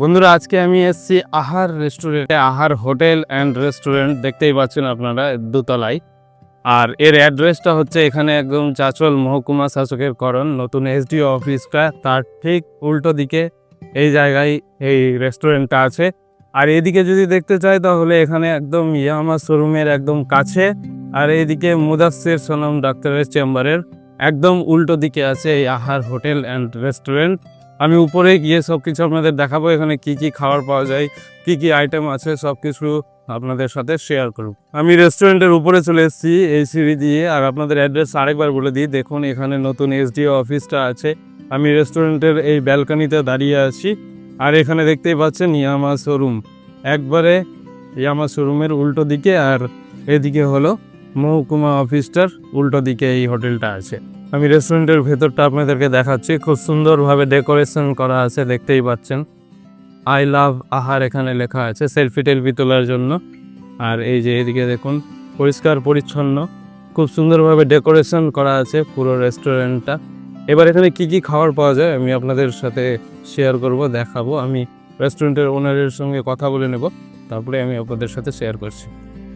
বন্ধুরা, আজকে আমি এসেছি আহার রেস্টুরেন্টে আহার হোটেল অ্যান্ড রেস্টুরেন্ট দেখতেই পাচ্ছেন আপনারা দোতলায়। আর এর অ্যাড্রেসটা হচ্ছে এখানে একদম চাচল মহকুমা শাসকের করণ, নতুন এসডিও অফিসটা তার ঠিক উল্টো দিকে এই জায়গায় এই রেস্টুরেন্টটা আছে। আর এদিকে যদি দেখতে চাই, তাহলে এখানে একদম ইয়ামা শোরুমের একদম কাছে। আর এইদিকে মুদাসির সোনম ডাক্তারের চেম্বারের একদম উল্টো দিকে আছে এই আহার হোটেল অ্যান্ড রেস্টুরেন্ট আমি উপরে গিয়ে সব কিছু আপনাদের দেখাবো, এখানে কি কি খাবার পাওয়া যায়, কি কি আইটেম আছে সব কিছু আপনাদের সাথে শেয়ার করব। আমি রেস্টুরেন্টের উপরে চলে এসেছি, এই সিঁড়ি দিয়ে, আর আপনাদের অ্যাড্রেস আরেকবার বলে দিই, দেখুন এখানে নতুন এসডিও অফিসটা আছে। আমি রেস্টুরেন্টের এই ব্যালকনিতে দাঁড়িয়ে আছি, আর এখানে দেখতেই পাচ্ছেন ইয়ামা শোরুম। একবারে ইয়ামা শোরুমের উল্টো দিকে, আর এদিকে হলো মহকুমা অফিসটার উল্টো দিকে এই হোটেলটা আছে। আমি রেস্টুরেন্টের ভেতরটা আপনাদেরকে দেখাচ্ছি। খুব সুন্দরভাবে ডেকোরেশন করা আছে দেখতেই পাচ্ছেন। আই লাভ আহার এখানে লেখা আছে সেলফি টেলফি তোলার জন্য। আর এই যে এদিকে দেখুন পরিষ্কার পরিচ্ছন্ন। খুব সুন্দরভাবে ডেকোরেশন করা আছে পুরো রেস্টুরেন্টটা এবার এখানে কি কি খাবার পাওয়া যায় আমি আপনাদের সাথে শেয়ার করব দেখাবো। আমি রেস্টুরেন্টের ওনারের সঙ্গে কথা বলে নেব তারপরে আমি আপনাদের সাথে শেয়ার করছি।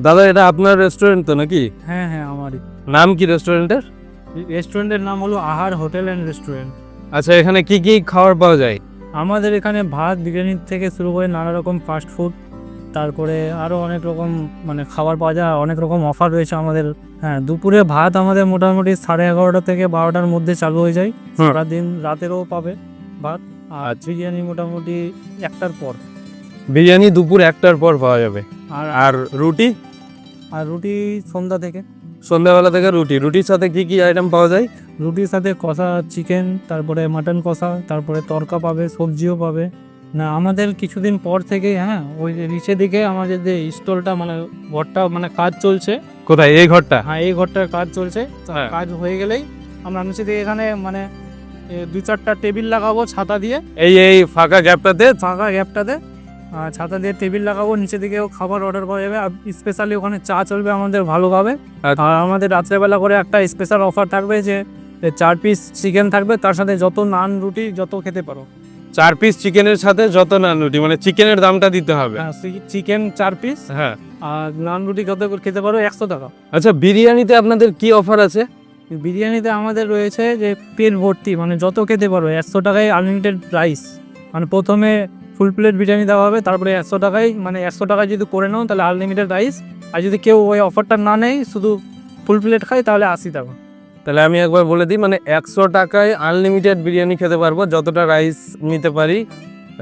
দাদা এটা আপনার রেস্টুরেন্ট তো নাকি? হ্যাঁ হ্যাঁ আমারই। নাম কি রেস্টুরেন্টের রেস্টুরেন্টের নাম হলো আহার হোটেল অ্যান্ড রেস্টুরেন্ট আচ্ছা এখানে কি কি খাবার পাওয়া যায়? আমাদের এখানে ভাত বিরিয়ানি থেকে শুরু করে নানা রকম ফাস্ট ফুড তারপরে আরও অনেক রকম মানে খাবার পাওয়া যায় অনেক রকম অফার রয়েছে আমাদের। হ্যাঁ দুপুরে ভাত আমাদের মোটামুটি সাড়ে এগারোটা থেকে বারোটার মধ্যে চালু হয়ে যায়। সারাদিন রাতেরও পাবে ভাত আর বিরিয়ানি মোটামুটি একটার পর। বিরিয়ানি দুপুর একটার পর পাওয়া যাবে। আর আর রুটি? আর রুটি সন্ধ্যা থেকে। সন্ধ্যাবেলা থেকে রুটি। রুটির সাথে কি কি আইটেম পাওয়া যায়? রুটির সাথে কষা চিকেন তারপরে মাটন কষা তারপরে তরকা পাবে সবজিও পাবে। না আমাদের কিছুদিন পর থেকে হ্যাঁ ওই যে নিচে দিকে আমাদের যে স্টলটা মানে ঘরটা মানে কাজ চলছে। কোথায়? এই ঘরটা? হ্যাঁ এই ঘরটার কাজ চলছে। হ্যাঁ। কাজ হয়ে গেলেই আমরা নিচে দিকে এখানে মানে দুই চারটা টেবিল লাগাবো ছাতা দিয়ে। এই এই ফাঁকা গ্যাপটাতে ফাঁকা গ্যাপটাতে ছাতা দিয়ে টেবিল লাগাবো নিচে দিকেও খাবার অর্ডার করা যাবে। আর স্পেশালি ওখানে চা চলবে আমাদের ভালোভাবে। আর আমাদের রাত্রেবেলা করে একটা স্পেশাল অফার থাকবে যে চার পিস চিকেন থাকবে তার সাথে যত নান রুটি যত খেতে পারো। চার পিস চিকেনের সাথে যত নান রুটি মানে চিকেনের দামটা দিতে হবে। হ্যাঁ চিকেন চার পিস হ্যাঁ। আর নান রুটি কত করে খেতে পারো? একশো টাকা। আচ্ছা বিরিয়ানিতে আপনাদের কি অফার আছে? বিরিয়ানিতে আমাদের রয়েছে যে পেট ভর্তি মানে যত খেতে পারো একশো টাকায় আনলিমিটেড প্রাইস মানে প্রথমে ফুল প্লেট বিরিয়ানি দেওয়া হবে তারপরে একশো টাকায় মানে একশো টাকায় যদি করে নাও তাহলে আনলিমিটেড রাইস আর যদি কেউ ওই অফারটা না নেয় শুধু ফুল প্লেট খায় তাহলে আশি টাকা। তাহলে আমি একবার বলে দিই মানে একশো টাকায় আনলিমিটেড বিরিয়ানি খেতে পারব যতটা রাইস নিতে পারি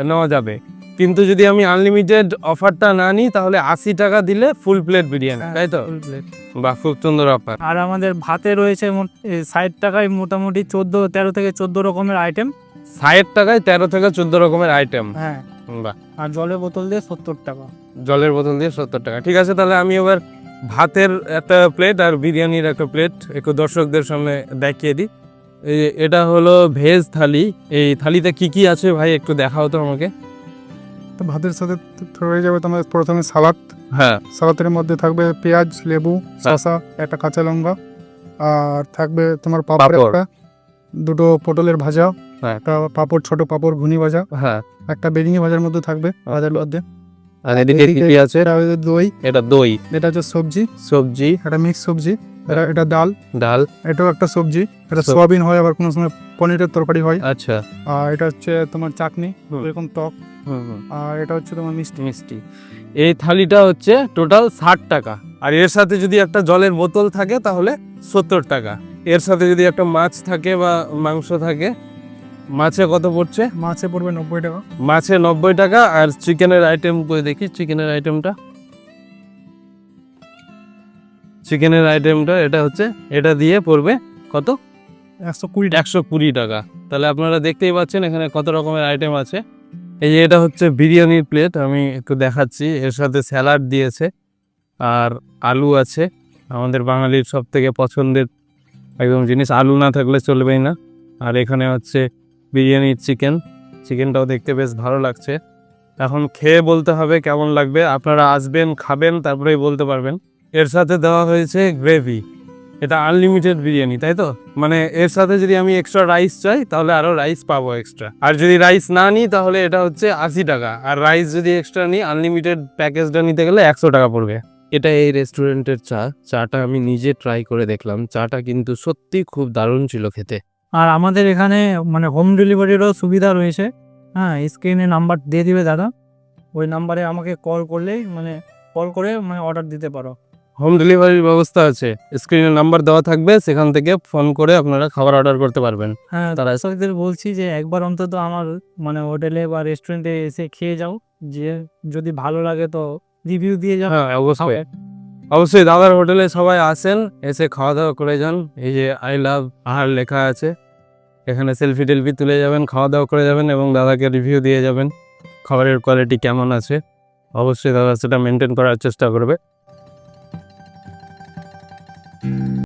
নেওয়া যাবে। কিন্তু যদি আমি আনলিমিটেড অফারটা না নিই তাহলে আশি টাকা দিলে ফুল প্লেট বিরিয়ানি তাই তো? ফুল প্লেট বাহ খুব সুন্দর অফার আর আমাদের ভাতে রয়েছে ষাট টাকায় মোটামুটি চোদ্দ তেরো থেকে চোদ্দ রকমের আইটেম ষাট টাকায় তেরো থেকে চোদ্দ রকমের আইটেম হ্যাঁ। বাহ। আর জলের বোতল দিয়ে সত্তর টাকা। জলের বোতল দিয়ে সত্তর টাকা। ঠিক আছে তাহলে আমি এবার ভাতের একটা প্লেট আর বিরিয়ানির একটা প্লেট একটু দর্শকদের সামনে দেখিয়ে দিই। এটা হলো ভেজ থালি। এই থালিতে কি কি আছে ভাই একটু দেখাও তো আমাকে। তো ভাতের সাথে তো রয়ে যাবে তোমার প্রথমে সালাদ। হ্যাঁ। সালাদের মধ্যে থাকবে পেঁয়াজ লেবু শসা একটা কাঁচা লঙ্কা। আর থাকবে তোমার পাপড় পাঁপড়। একটা। দুটো পটলের ভাজা হ্যাঁ। একটা পাপড় ছোট পাপড় ঘুনি ভাজা হ্যাঁ। একটা বেরিঙি ভাজার মধ্যে থাকবে ভাজার মধ্যে আর এদিকে কি আছে? এটা দই এটা দই। এটা হচ্ছে সবজি। সবজি। এটা মিক্স সবজি এটা এটা ডাল। ডাল। এটাও একটা সবজি। এটা সোয়াবিন হয় আবার কোনো সময় পনিরের তরকারি হয়। আচ্ছা। আর এটা হচ্ছে তোমার চাটনি এরকম টক। আর এটা হচ্ছে তোমার মিষ্টি। মিষ্টি। এই থালিটা হচ্ছে টোটাল ষাট টাকা। আর এর সাথে যদি একটা জলের বোতল থাকে তাহলে সত্তর টাকা। এর সাথে যদি একটা মাছ থাকে বা মাংস থাকে মাছে কত পড়ছে? মাছে পড়বে নব্বই টাকা। মাছে নব্বই টাকা আর চিকেনের আইটেম করে দেখি? চিকেনের আইটেমটা চিকেনের আইটেমটা এটা হচ্ছে এটা দিয়ে পড়বে কত? একশো কুড়ি একশো কুড়ি টাকা। তাহলে আপনারা দেখতেই পাচ্ছেন এখানে কত রকমের আইটেম আছে। এই যে এটা হচ্ছে বিরিয়ানির প্লেট আমি একটু দেখাচ্ছি। এর সাথে স্যালাড দিয়েছে আর আলু আছে। আমাদের বাঙালির সব থেকে পছন্দের একদম জিনিস আলু না থাকলে চলবেই না। আর এখানে হচ্ছে বিরিয়ানির চিকেন। চিকেনটাও দেখতে বেশ ভালো লাগছে। এখন খেয়ে বলতে হবে কেমন লাগবে। আপনারা আসবেন, খাবেন, তারপরেই বলতে পারবেন। এর সাথে দেওয়া হয়েছে গ্রেভি। এটা আনলিমিটেড বিরিয়ানি, তাই তো? মানে এর সাথে যদি আমি এক্সট্রা রাইস চাই, তাহলে আরও রাইস পাবো এক্সট্রা আর যদি রাইস না নিই, তাহলে এটা হচ্ছে আশি টাকা। আর রাইস যদি এক্সট্রা নিই আনলিমিটেড প্যাকেজটা নিতে গেলে একশো টাকা পড়বে। এটা এই রেস্টুরেন্টের চা। চাটা আমি নিজে ট্রাই করে দেখলাম। চাটা কিন্তু সত্যি খুব দারুণ ছিল খেতে। আর আমাদের এখানে মানে হোম ডেলিভারিরও সুবিধা রয়েছে। হ্যাঁ স্ক্রিনে নাম্বার দিয়ে দিবে দাদা। ওই নাম্বারে আমাকে কল করলেই মানে কল করে মানে অর্ডার দিতে পারো। হোম ডেলিভারির ব্যবস্থা আছে। স্ক্রিনে নাম্বার দেওয়া থাকবে। সেখান থেকে ফোন করে আপনারা খাবার অর্ডার করতে পারবেন। হ্যাঁ তারা- দর্শকদের বলছি যে একবার অন্তত আমার মানে হোটেলে বা রেস্টুরেন্টে এসে খেয়ে যাও। যে যদি ভালো লাগে তো রিভিউ দিয়ে যান হ্যাঁ অবশ্যই। অবশ্যই দাদার হোটেলে সবাই আসেন, এসে খাওয়া দাওয়া করে যান। এই যে আই লাভ আহার লেখা আছে, এখানে সেলফি টেলফি তুলে যাবেন খাওয়া দাওয়া করে যাবেন এবং দাদাকে রিভিউ দিয়ে যাবেন। খাবারের কোয়ালিটি কেমন আছে? অবশ্যই দাদা সেটা মেনটেন করার চেষ্টা করবে।